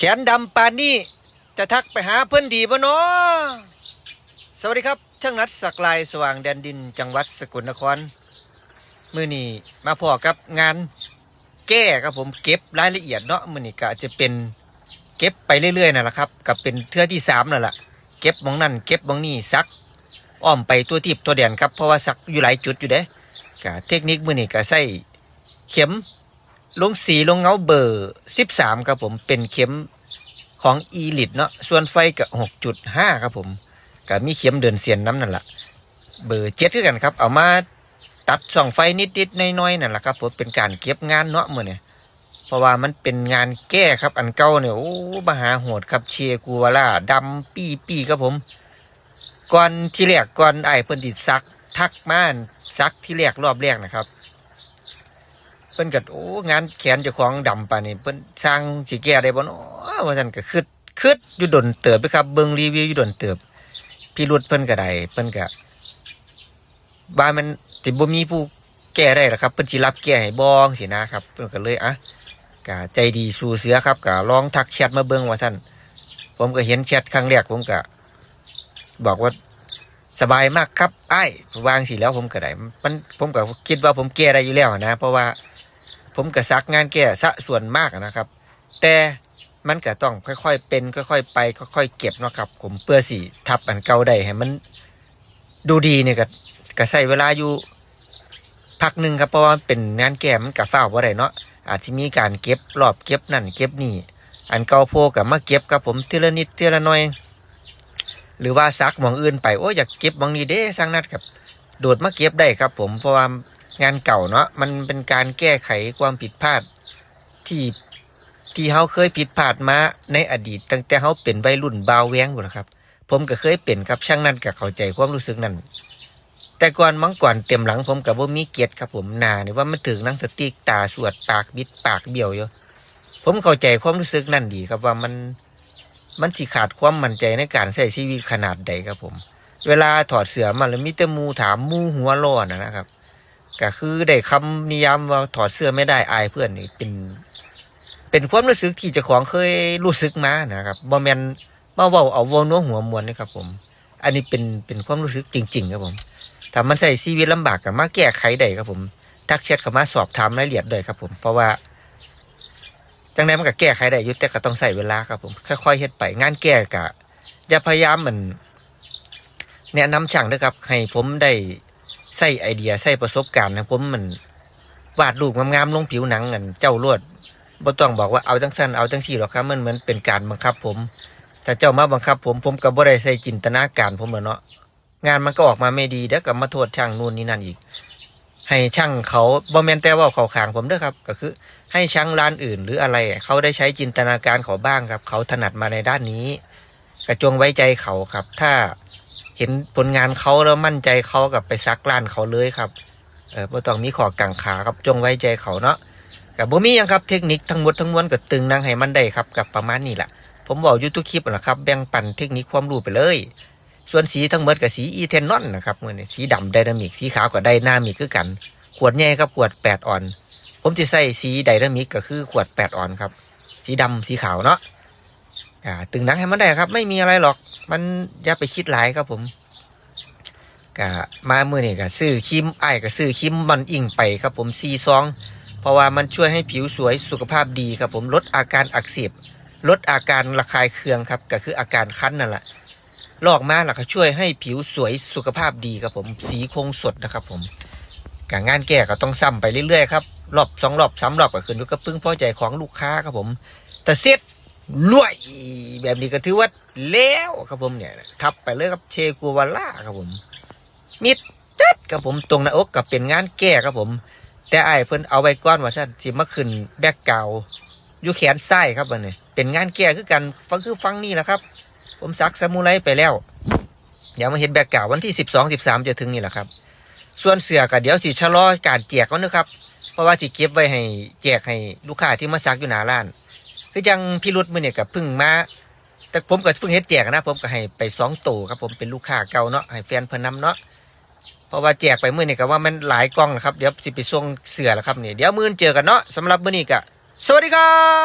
แขนดำปานนี้จะทักไปหาเพื่อนดีบ่เนาะสวัสดีครับช่างนัดสักลายสว่างแดนดินจังหวัดสกลนคร มือนี้มาพอกับงานแก้ครับผมเก็บรายละเอียดเนาะมือนี้ก็จะเป็นเก็บไปเรื่อยๆนั่นแหละครับกับเป็นเทือที่สามนั่นแหละเก็บมองนั่นเก็บมองนี่ซักอ้อมไปตัวทิพตัวแดนครับเพราะว่าซักอยู่หลายจุดอยู่เด้ก็เทคนิคมือนี้ก็ใส่เข็ม ลงสีลงเงาเบอร์ 13 ครับผมเป็นเข็มของอีลิตเนาะส่วนไฟกับ6.5 ครับผมก็มีเข็มเดินเสียนน้ำนั่นแหละเบอร์เจ็ดคือกันครับ เอามาตัดส่องไฟนิดๆน้อยๆนั่นแหละครับผมเป็นการเก็บงานเนาะมื่อเนี่ยเพราะว่ามันเป็นงานแก้ครับอันเก่าเนี่ยโอ้มหาโหดครับเชียกูวาล่าดำปี้ปี้ครับผมก่อนที่แรกก่อนไอ้เพิ่นติดซักทักม่านซักที่แรกรอบแรกนะครับ พิ่นก็โอ้งานแขนเจ้าของดำปานนี่เพิ่นสร้างสิแก้ได้บ่เนาะว่าซั่นก็คิดคิดอยู่ดนเติบไปครับเบิ่งรีวิวอยู่ดนเติบ พี่รุดเพิ่นก็ได้เพิ่นก็ว่ามันสิบ่มีผู้แก้ได้หรอกครับเพิ่นสิรับแก้ให้บ่จังซี่นะครับเพิ่นก็เลยอะก็ใจดีสู้เสือครับก็ลองทักแชทมาเบิ่งว่าซั่นผมก็เห็นแชทครั้งแรกผมก็บอกว่าสบายมากครับไอ้วางสิแล้วผมก็ได้มันผมก็คิดว่าผมแก้ได้อยู่แล้วนะ เพราะว่า ผมก็ซักงานแก้สะส่วนมากนะครับ แต่มันก็ต้องค่อยๆเป็นค่อยๆไปค่อยๆเก็บเนาะครับผมเพื่อสิทับอันเก่าได้ให้มันดูดีเนี่ยก็ก็ใส่เวลาอยู่พักหนึ่งครับเพราะว่าเป็นงานแก้มันกับฝ้าว่าไรเนาะอาจจะมีการเก็บรอบเก็บนั่นเก็บนี่ อันเก่าโพกับมาเก็บครับผมเทีละนิดเทีละน่อย หรือว่าซักหมองอื่นไปโอ้ยอยากเก็บหมองนี้เด้สร้างนัดครับโดดมาเก็บได้ครับผมเพราะว่า งานเก่าเนาะมันเป็นการแก้ไขความผิดพลาดที่ที่เขาเคยผิดพลาดมาในอดีต ตั้งแต่เขาเป็นวัยรุ่นบาวแวงหมดครับ ผมก็เคยเป็นครับช่างนั้นก็เข้าใจความรู้สึกนั้นแต่ก่อนมังก่อนเต็มหลังผมกับว่ามีเกียรติครับผมนาเนี่ยว่ามันถึงนั่งสติกตาสวดปากบิดปากเบี้ยวอยู่ผมเข้าใจความรู้สึกนั่นดีครับว่ามันมันสิขาดความมั่นใจในการใช้ชีวิตขนาดใดครับผม เวลาถอดเสื้อมาแล้วมีแต่มูถามมูหัวร้อนนะนะครับ ก็คือได้คำนิยามว่าถอดเสื้อไม่ได้อายเพื่อนนี่เป็นเป็นความรู้สึกที่เจ้าของเคยรู้สึกมานะครับบ่แมนมาเว้าเอาเวนัวหัวมวนนะครับผม อันนี้เป็นเป็นความรู้สึกจริง ๆ ครับผมถ้ามันใส่ชีวิตลำบากก็มาแก้ไขได้ครับผมทักแชทเข้ามาสอบถามรายละเอียดเลยครับผม เพราะว่าจังไดมันก็แก้ไขได้อยู่แต่ก็ต้องใส่เวลาครับผมค่อยๆเฮ็ดไปงานแก้ก็อย่าพยายามเหมือนแนะนำช่างด้วยครับให้ผมได้ ใส่ไอเดียใส่ประสบการณ์นะผมมันวาดรูปงามๆลงผิวหนังกันเจ้าลวดบ่ต้องบอกว่าเอาจังสั้นเอาจังสี่หรอกครับมันเหมือนเป็นการบังคับผมถ้าเจ้ามาบังคับ ผมผมก็บ่ได้ใส่จินตนาการผมแล้วเนาะงานมันก็ออกมาไม่ดีเดี๋ยวก็มาโทษช่างนู่นนี่นั่นอีก ให้ช่างเขาบ่แมนแต่ว่าเขาขางผมเด้อครับ ก็คือให้ช่างร้านอื่น หรืออะไร เขาได้ใช้จินตนาการเขาบ้างครับ เขาถนัดมาในด้านนี้กระจงไว้ใจเขาครับ ถ้า เห็นผลงานเขาแล้วมั่นใจเขากับไปซักร้านเขาเลยครับเออบ่ต้องมีขอกังขาครับจงไว้ใจเขาเนาะกับบ่มียังครับเทคนิคทั้งหมดทั้งมวลก็ตึงนั่งให้มันได้ครับกับประมาณนี้แหละผมบอกอยู่ทุกคลิปนะครับแบ่งปันเทคนิคความรู้ไปเลย ส่วนสีทั้งหมดกับสีอีเทนนอนนะครับมือนี้สีดำไดนามิกสีขาวกับไดนามิกคือกัน ขวดใหญ่ครับขวด 8 ออน ผมจะใส่สีไดนามิกก็คือขวด 8 ออนครับสีดำสีขาวเนาะ อ่าตึงหนังให้มันได้ครับ ไม่มีอะไรหรอก มันอย่าไปคิดหลายครับผมกะมามือนี่ก็ซื้อครีมไอ้ก็ซื้อครีมมันอิงไปครับผมซีซองเพราะว่ามันช่วยให้ผิวสวยสุขภาพดีครับผมลดอาการอักเสบลดอาการระคายเคืองครับ ก็คืออาการคันนั่นแหละลอกมาแล้วก็ช่วยให้ผิวสวยสุขภาพดีครับผมสีคงสดนะครับ ผมการงานแก้ก็ต้องซ้ำไปเรื่อยๆครับรอบสองรอบสามรอบก็ขึ้นอยู่กับพึ่งพอใจของลูกค้าครับผม แต่เซ็ต รวยแบบนี้ก็ถือว่าแล้วครับผมเนี่ยทับไปเลยครับเชกูวาล่าครับผมมิดจัดครับผมตรงหน้าอกกับเป็นงานแก้ครับผม แต่ไอ้ายเพิ่นเอาไว้ก้อนว่าท่านสิมาขึ้นแบกเก่าอยู่แขนซ้ครับวันนี้เป็นงานแก้คือกันฟังคือฟังนี่แหละครับ ผมซักสมุไรไปแล้วเดี๋ยวมาเห็นแบกเก่าวันที่สิบสองสิบสามจะถึงนี่แหละครับ ส่วนเสือก็เดี๋ยวสิชะลอการแจกก่อนนะครับ เพราะว่าจิเก็บไว้ให้แจกให้ลูกค้าที่มาซักอยู่หน้าร้าน คือจังพี่รุดมือเนี่ยกับพึ่งมาแต่ผมก็เพิ่งเฮ็ดแจกนะ ผมก็ให้ไปสองตัวครับ ผมเป็นลูกค้าเก่าเนาะให้แฟนเพิ่นนำเนาะเพราะว่าแจกไปมือนี่ก็ว่ามันหลายกล้องนะครับเดี๋ยวสิไปส่งเสือแล้วครับนี่เดี๋ยวมื้อเจอกันเนาะสำหรับมื้อนี้ก็สวัสดีครับ